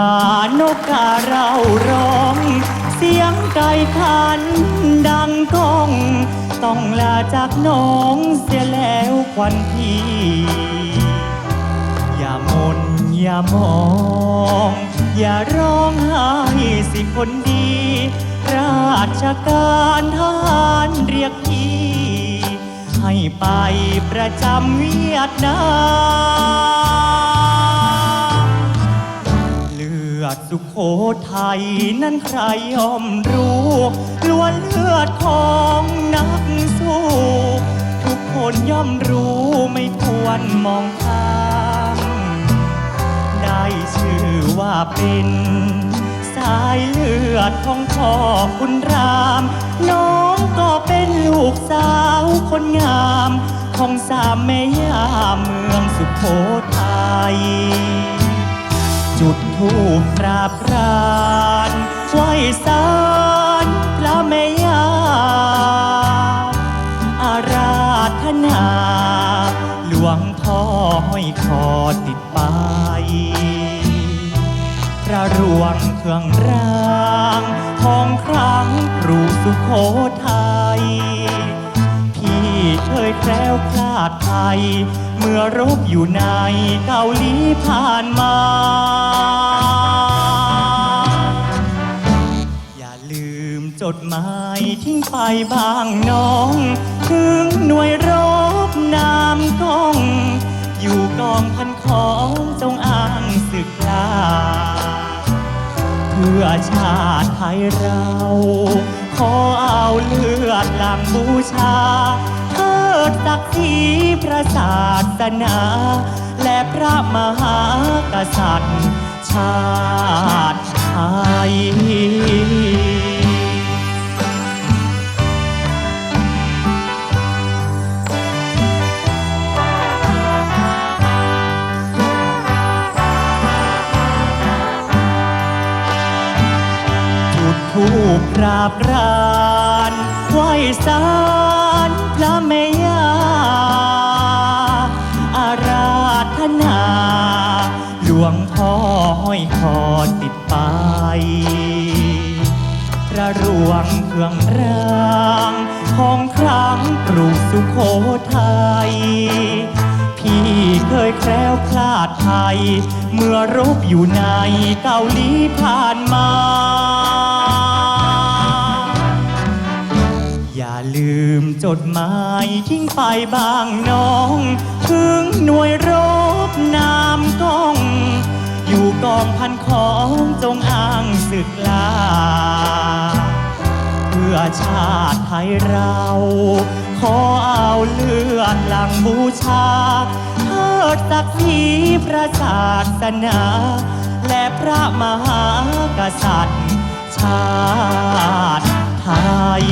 านกกาเราร้อง เสียงไก่ขัน ดังก้อง ต้องลาจากน้องเสียแล้วควันพี่ อย่ามนอย่ามอง อย่าร้องไห้สิคนดี ราชการทหารเรียกพี่ ให้ไปประจำเวียดนาม อดสุโขทัยนั้นใครยอมรู้ล้วนเลือดของนักสู้ ทุกคนย่อมรู้ไม่ควรมองข้ามได้ชื่อว่าเป็น สายเลือดของพ่อคุณราม น้องก็เป็นลูกสาวคนงาม ของสามแม่ย่าเมืองสุโขทัย จุดธูปกราบรานไหว้สารพระแม่ยาอาราธนา หลวงพ่อห้อยคอติดไปพระรวงเครื่องรางทองครั้งครูสุโขทัยพี่เคยแคล้วคลาดไทย เมื่อรบอยู่ในเกาหลีผ่านมา ดหมายทิ้งไปบางน้อง ถึงหน่วยรบนามกอง อยู่กองพันของจงอ้างศึกลา เพื่อชาติไทยเรา ขอเอาเลือดหลังบูชาเทิดศักดิ์ศรีพระศาสนา และพระมหากษัตริย์ ชาติไทย กราบรานไหว้สารพระแม่ย่าอาราธนา หลวงพ่อห้อยคอติดไปพระรวงเครื่องรางของครั้งกรุสุโขทัยพี่เคยแคล้วคลาดไทยเมื่อรบอยู่ในเกาหลีผ่านมา ลืมจดหมายทิ้งไปบางน้อง ถึงหน่วยรบนามกอง อยู่กองพันของจงอ้างศึกลา เพื่อชาติไทยเรา ขอเอาเลือดหลังบูชาเทิดศักดิ์ศรีพระศาสนา และพระมหากษัตริย์ ชาติไทย